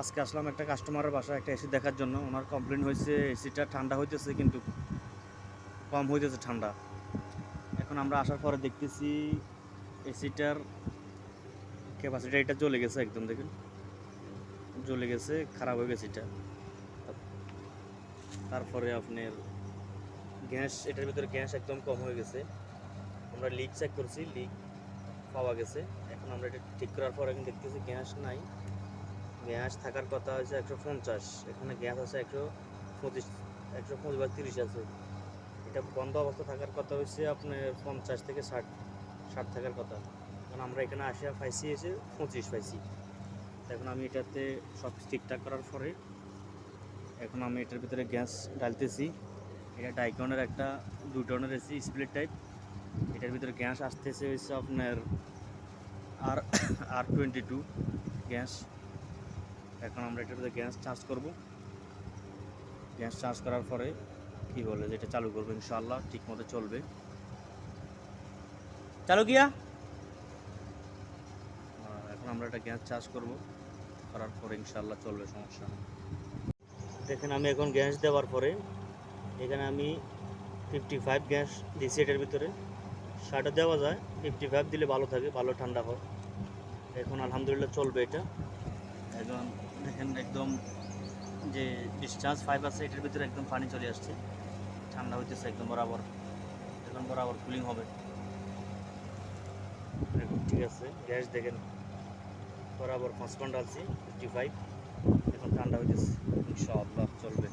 আজকে আসলাম একটা কাস্টমারের বাসায়, একটা এসি দেখার জন্য। ওনার কমপ্লেন হয়েছে এসিটা ঠান্ডা হইতেছে কিন্তু কম হইতেছে ঠান্ডা। এখন আমরা আসার পরে দেখতেছি এসিটার ক্যাপাসিটি এটা জ্বলে গেছে একদম, দেখুন। জ্বলে গেছে, খারাপ হয়ে গেছে এটা। তারপরে আপনার গ্যাস, এটার ভিতরে গ্যাস একদম কম হয়ে গেছে। আমরা লিক চেক করছি লিক পাওয়া গেছে। এখন আমরা এটা ঠিক করার পর এখন দেখতেছি গ্যাস নাই। গ্যাস থাকার কথা হচ্ছে একশো পঞ্চাশ, এখানে গ্যাস আছে একশো পঁচিশ একশো পঁচিশ বা তিরিশ আছে। এটা বন্ধ অবস্থা থাকার কথা হচ্ছে আপনার পঞ্চাশ থেকে ষাট ষাট থাকার কথা। কারণ আমরা এখানে আসিয়া পাইছি এসে পঁচিশ পাইছি। এখন আমি এটাতে সব ঠিকঠাক করার পরে এখন আমি এটার ভিতরে গ্যাস ডালতেছি এটা ডাইকনের একটা দু টনের এসি স্প্লিট টাইপ। এটার ভিতরে গ্যাস আসতেছে হচ্ছে আপনার R R twenty two gas. এখন আমরা এটার ভিতরে গ্যাস চার্জ করব। গ্যাস চার্জ করার পরে কি বলে যেটা চালু করব ইনশাল্লাহ ঠিক মতো চলবে। চালু গিয়া এখন আমরা এটা গ্যাস চার্জ করব। করার পরে ইনশাল্লাহ চলবে, সমস্যা দেখেন আমি এখন গ্যাস দেওয়ার পরে এখানে আমি ফিফটি ফাইভ গ্যাস দিয়েছি এটার ভিতরে। ষাটে দেওয়া যায় ফিফটি ফাইভ দিলে ভালো থাকে, ভালো ঠান্ডা হয়। এখন আলহামদুলিল্লাহ চলবে এটা। এখন দেখেন একদম যে ডিসচার্জ ফাইভ আছে এটার ভিতরে একদম পানি চলে আসছে। ঠান্ডা হইতেছে একদম বরাবর। এখন বরাবর কুলিং হবে। ঠিক আছে, গ্যাস দেখেন বরাবর পাঁচ ঘণ্টা আছি ফিফটি ফাইভ এখন ঠান্ডা হইতেছে। ইনশাআল্লাহ চলবে।